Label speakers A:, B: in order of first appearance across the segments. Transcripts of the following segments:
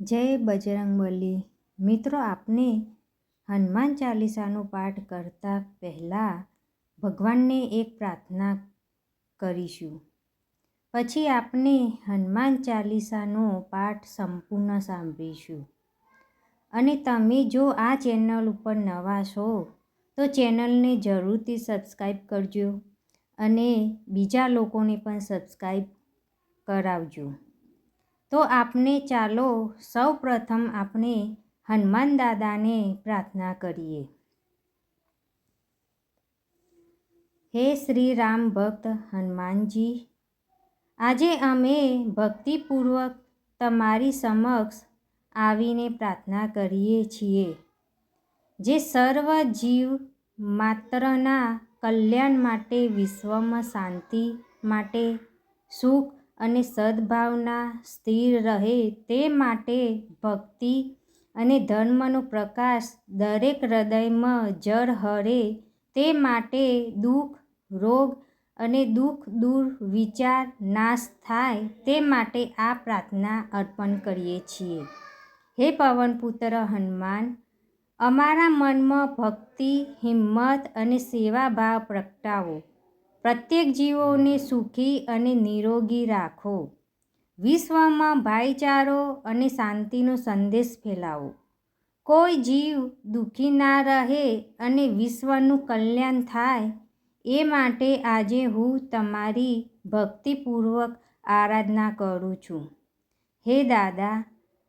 A: જય બજરંગબલી. મિત્રો, આપને હનુમાન ચાલીસાનો પાઠ કરતા પહેલાં ભગવાનને એક પ્રાર્થના કરીશું. પછી આપને હનુમાન ચાલીસાનો પાઠ સંપૂર્ણ સાંભળીશું. અને તમે જો આ ચેનલ ઉપર નવા છો, તો ચેનલને જરૂરથી સબસ્ક્રાઈબ કરજો અને બીજા લોકોને પણ સબસ્ક્રાઈબ કરાવજો. તો આપને ચાલો સૌ પ્રથમ આપણે હનુમાન દાદાને પ્રાર્થના કરીએ. હે શ્રી રામ ભક્ત હનુમાનજી, આજે અમે ભક્તિપૂર્વક તમારી સમક્ષ આવીને પ્રાર્થના કરીએ છીએ, જે સર્વ જીવ માત્રના કલ્યાણ માટે, વિશ્વમાં શાંતિ માટે, સુખ અને સદ્ભાવના સ્થિર રહે તે માટે ભક્તિ અને ધર્મનો પ્રકાશ દરેક હૃદયમાં જળ હરે તે માટે દુઃખ, રોગ અને દુઃખ દૂર વિચાર નાશ થાય તે માટે આ પ્રાર્થના અર્પણ કરીએ છીએ. હે પવનપુત્ર હનુમાન, અમારા મનમાં ભક્તિ, હિંમત અને સેવાભાવ પ્રગટાવો. પ્રત્યેક જીવોને સુખી અને નિરોગી રાખો. વિશ્વમાં ભાઈચારો અને શાંતિનો સંદેશ ફેલાવો. કોઈ જીવ દુઃખી ના રહે અને વિશ્વનું કલ્યાણ થાય, એ માટે આજે હું તમારી ભક્તિપૂર્વક આરાધના કરું છું. હે દાદા,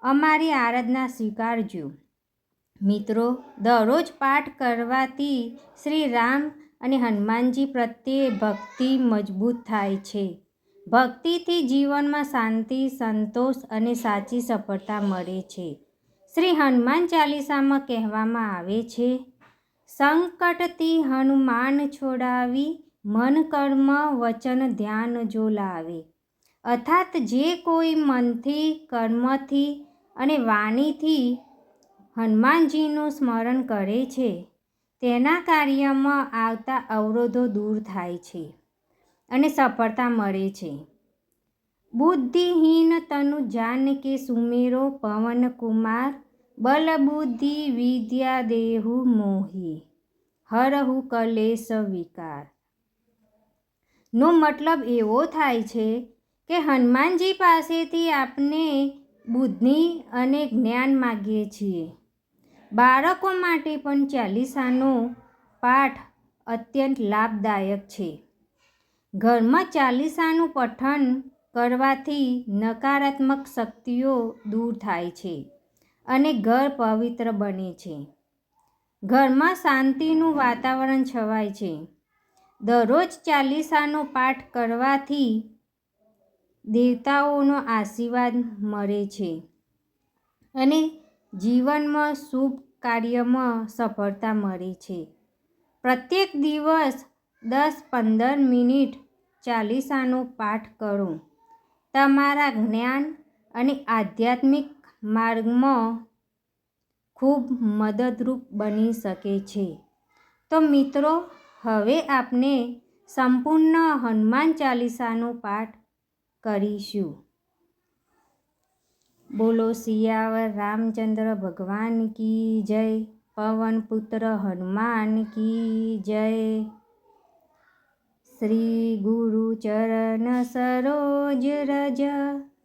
A: અમારી આરાધના સ્વીકારજો. મિત્રો, દરરોજ પાઠ કરવાથી શ્રી રામ અને હનુમાનજી પ્રત્યે ભક્તિ મજબૂત થાય છે. ભક્તિથી જીવનમાં શાંતિ, સંતોષ અને સાચી સફળતા મળે છે. શ્રી હનુમાન ચાલીસામાં કહેવામાં આવે છે, સંકટથી હનુમાન છોડાવી મન કર્મ વચન ધ્યાન જો લાવે. અર્થાત જે કોઈ મનથી, કર્મથી અને વાણીથી હનુમાનજીનું સ્મરણ કરે છે તેના કાર્યમાં આવતા અવરોધો દૂર થાય છે અને સફળતા મળે છે. બુદ્ધિહીન તનુ જાન કે સુમેરો પવન કુમાર, બલબુદ્ધિ વિદ્યા દેહુ મોહી, હરહુ કલેશ વિકાર. નો મતલબ એવો થાય છે કે હનુમાનજી પાસેથી આપણે બુદ્ધિ અને જ્ઞાન માગીએ છીએ. બાળકો માટે પણ ચાલીસાનો પાઠ અત્યંત લાભદાયક છે. ઘરમાં ચાલીસાનું પઠન કરવાથી નકારાત્મક શક્તિઓ દૂર થાય છે અને ઘર પવિત્ર બને છે. ઘરમાં શાંતિનું વાતાવરણ છવાય છે. દરરોજ ચાલીસાનો પાઠ કરવાથી દેવતાઓનો આશીર્વાદ મળે છે અને જીવનમાં શુભ કાર્યમાં સફળતા મળે છે. પ્રત્યેક દિવસ દસ પંદર મિનિટ ચાલીસાનો પાઠ કરો. તમારા જ્ઞાન અને આધ્યાત્મિક માર્ગમાં ખૂબ મદદરૂપ બની શકે છે. તો મિત્રો, હવે આપણે સંપૂર્ણ હનુમાન ચાલીસાનો પાઠ કરીશું. બોલો સિયાવર રામચંદ્ર, ભગવાન કી જય, પવન, પુત્ર, હનુમાન કી જય. શ્રી ગુરુ ચરણ સરોજ રજ,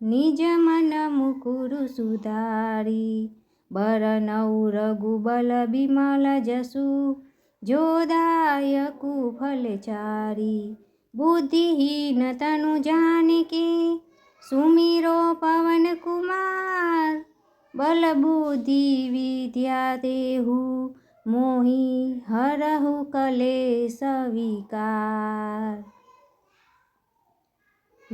A: નિજ મન મુકુર સુધારી. બરનૌ રઘુબલ બિમલ જસુ જોદાય કુફલ ચારી બુદ્ધિહીન તનુ જાનકી સુમીરો પવન કુમાર, બલબુદ્ધિ વિદ્યા દેહુ, મોહી હરહુ કલે સવિકાર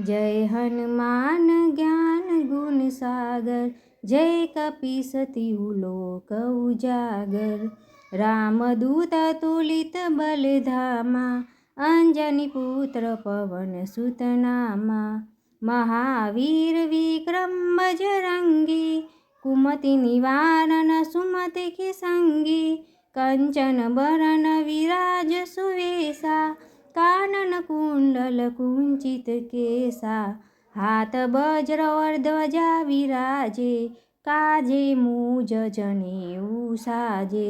A: જય હનુમાન જ્ઞાન ગુણ સાગર, જય કપીસતી લોક ઉજાગર. રામદૂત તુલિત બલધામા, અંજની પુત્ર પવન સુતનામા મહાવીર વિક્રમ બજરંગી, કુમતિ નિવારણ સુમતિ ખિસંગી, કંચન બરન વિરાજ સુવેશા કાનન કુંડલ કુંચિત કેસા, હાથ વજ્ર ધ્વજા વિરાજે, કાજે મુજ જને સાજે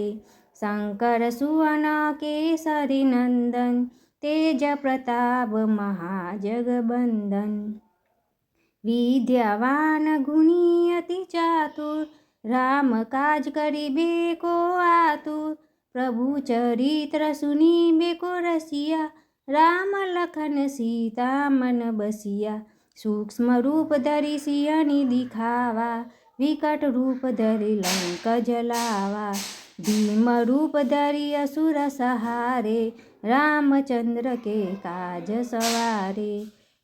A: શંકર સુવન કેસરી નંદન, તેજ પ્રતાપ મહાજગબંદન વિદ્યાવાન ગુણી અતિ ચાતુર રામ કાજ કરી બેકો આતુર પ્રભુ ચરિત્ર સુની બેકો રસિયા રામ લખન સીતા મન બસિયા સૂક્ષ્મ રૂપ ધરી સિંહની દિખાવા વિકટ રૂપ ધરી લંક જલાવા ભીમ રૂપ ધરી અસુર સહારે રામચંદ્ર કે કાજ સવારે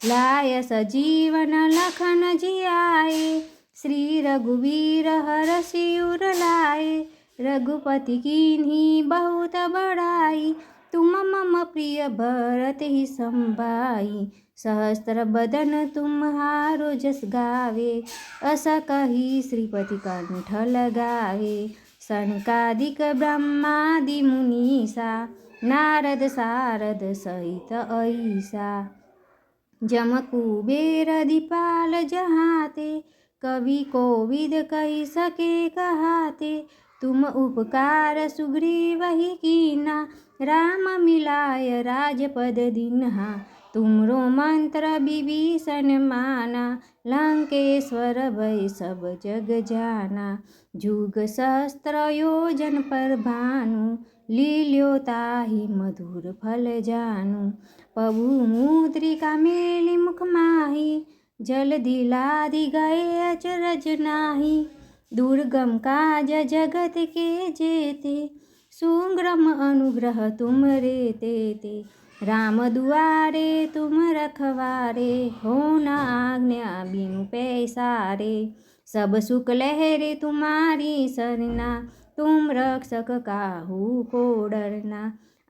A: લાય સજીવન લખન જિયાય શ્રી રઘુવીર હર શિયુર લાય. રઘુપતિ કીન્હી બહુત બડાઈ તુમ મમ પ્રિય ભરત હિ સંભાઈ. સહસ્ત્ર બદન તુમ્હારો જસ ગાવે. અસ કહી શ્રીપતિ કંઠ લગાવે. શંકાદિક બ્રહ્માદિ મુનિસા. નારદ સારદ સહિત અહીસા. જમકુ બેર દીપાલ જહાતે, કવિ કોવિદ કહી સકે કહાતે, તુમ ઉપકાર સુગ્રીવહી કીના, રામ મિલાય રાજપદ દિનહા, તુમરો મંત્ર વિભીષણ માના, લંકેશ્વર ભય સબ જગ જાના જુગશસ્ત્રયોજન પર ભાનું લીલ્યો તાહી મધુર ફલ જાનું પબુ મુદ્રિકા મેલી મુખ માહી જલધિ લાધી ગયે અચરજ નાહી દુર્ગમ કાજ જગત કે જે તે સુગ્રમ અનુગ્રહ તુમ રે તે તે રામ દુઆરે તુમ રખવારે હો ના આજ્ઞા બિન પૈસા રે सब सुख लहरे तुम्हारी सरना तुम रक्षक काहू को डरना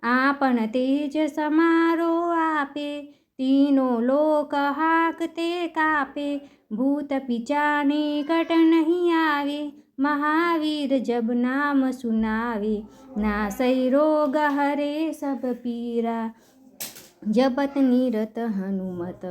A: आपन तेज समारो आपे तीनो लोक हाकते कापे भूत पिचाने कट नहीं आवे महावीर जब नाम सुनावे नासई रोग हरे सब पीरा जपत निरत हनुमत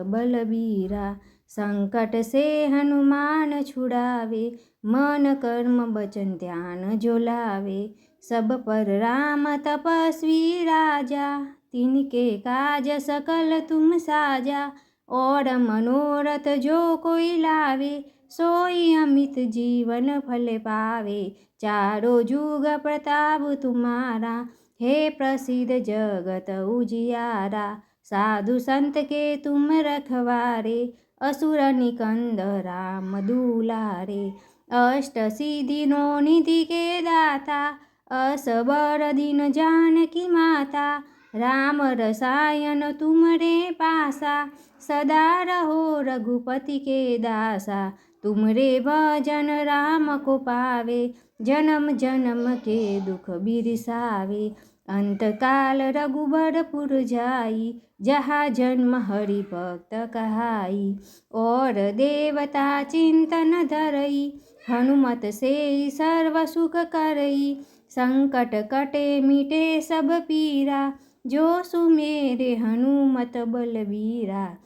A: संकट से हनुमान छुड़ावे, मन कर्म बचन ध्यान जोलावे सब पर राम तपस्वी राजा, तिनके काज सकल तुम साजा। और मनोरथ जो कोई लावे, सोई अमित जीवन फल पावे। चारो जुग प्रताप तुम्हारा, हे प्रसिद्ध जगत उजियारा। साधु संत के तुम रखवारे અસુર નિકંદ રામ દુલારે અષ્ટ સિદ્ધિનો નિધિ કે દાતા અસબર દિન જાનકી માતા રામ રસાયન તુમરે પાસા સદા રહો રઘુપતિ કે દાસા તુમરે ભજન રામ કો પાવે જન્મ જન્મ કે દુઃખ બિરસાવે અંતકાલ રઘુબરપુર જાઈ જહા જન્મ હરિભક્ત કહાઈ. ઓર દેવતા ચિંતન ધરઈ, હનુમત સે સર્વ સુખ કરઈ. સંકટ કટે મીટે સબ પીરા, જો સુમેરે હનુમત બલવીરા.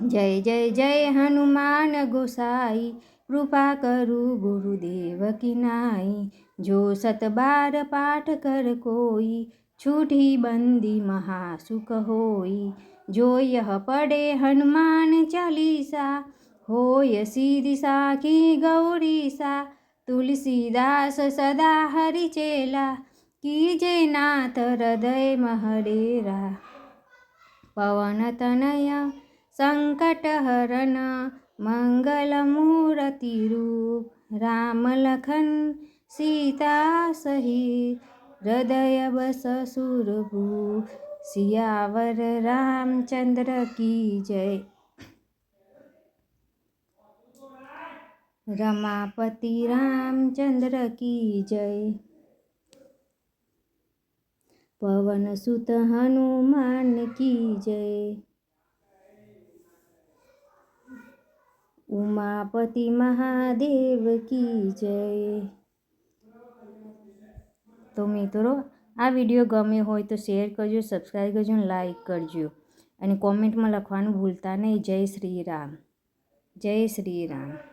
A: જય જય જય હનુમાન ગોસાઈ કૃપા કરું ગુરુદેવ કિનાઈ. જો સતબાર પાઠ કર કોઈ, છૂટી બંદી મહાસુખ હોય. જો યહ પડે હનુમાન ચાલીસા, હોય સીધી સાખી ગૌરીસા. તુલસીદાસ સદા હરિચેલા, કીજે નાથ હૃદય મહડેરા. પવન તનય સંકટ હરણ મંગલમૂર્તિરૂપ રામલખન સીતા સહિત હૃદય બસ સુરભુ સિયાવર રામચંદ્ર કી જય રમાપતિ રામચંદ્ર કી જય પવનસુત હનુમાન કી જય ઉમાપતિ મહાદેવ કી જય તો મિત્રો આ વીડિયો ગમ્યો હોય તો શેર કરજો સબસ્ક્રાઈબ કરજો અને લાઈક કરજો. અને કોમેન્ટમાં લખવાનું ભૂલતા નહીં. જય શ્રી રામ. જય શ્રી રામ.